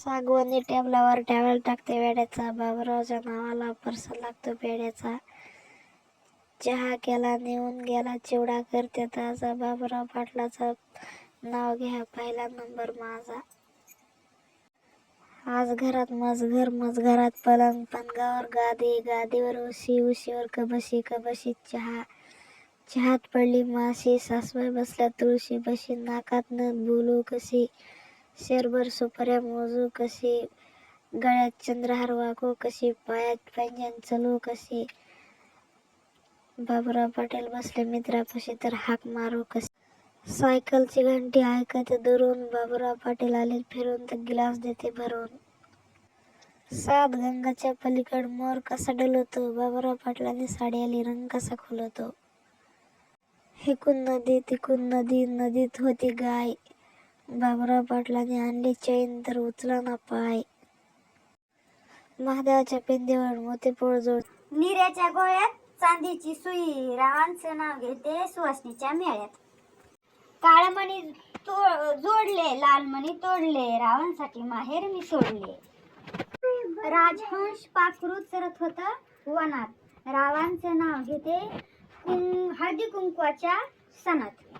सागवानी टेबलावर टॅवेल टाकते वेड्याचा. बाबरावच्या नावाला परसा लागतो पेड्याचा. चहा केला नेऊन गेला चिवडा करते. ताजा बाबराव पाटलाचा नाव घ्या. पहिला नंबर माझा. आज घरात मज घर मज घरात पलंग पलंगावर गादी गादीवर उशी उशीवर कबशी कबशी चहा. चहात पडली माशी सासबाई बसल्या तुळशी बशी नाकात न बोलू कशी. शेरभर सुपाऱ्या मोजू कशी गळ्यात चंद्रहार वागू कशी पायात पैंजण चलू कशी बाबुराव पाटील बसले मित्रापाशी तर हाक मारू कशी सायकलची घंटी ऐकते दुरून बाबुराव पाटील आले फिरून तर गिलास देते भरून. सात गंगाच्या पलीकड मोर कसा डलवतो बाबुराव पाटलाने साडी आली रंग कसा खुलवतो हिकून नदी तिकून नदी नदीत होती गाय. बाबुराव पाटलांनी आणली चैन तर उचला ना पाय. महादेवाच्या पिंदीवर मोतीपोळ जोड निऱ्याच्या गोळ्यात चांदीची सुई रावांचं नाव घेते सुवासनीच्या मेळ्यात. काळमणी तो जोडले लालमणी तोडले रावांसाठी माहेर मी सोडले. राजहंश पाखरू चरत होत वनात. रावांचं नाव घेते कुं हळदी कुंकवाच्या सणात.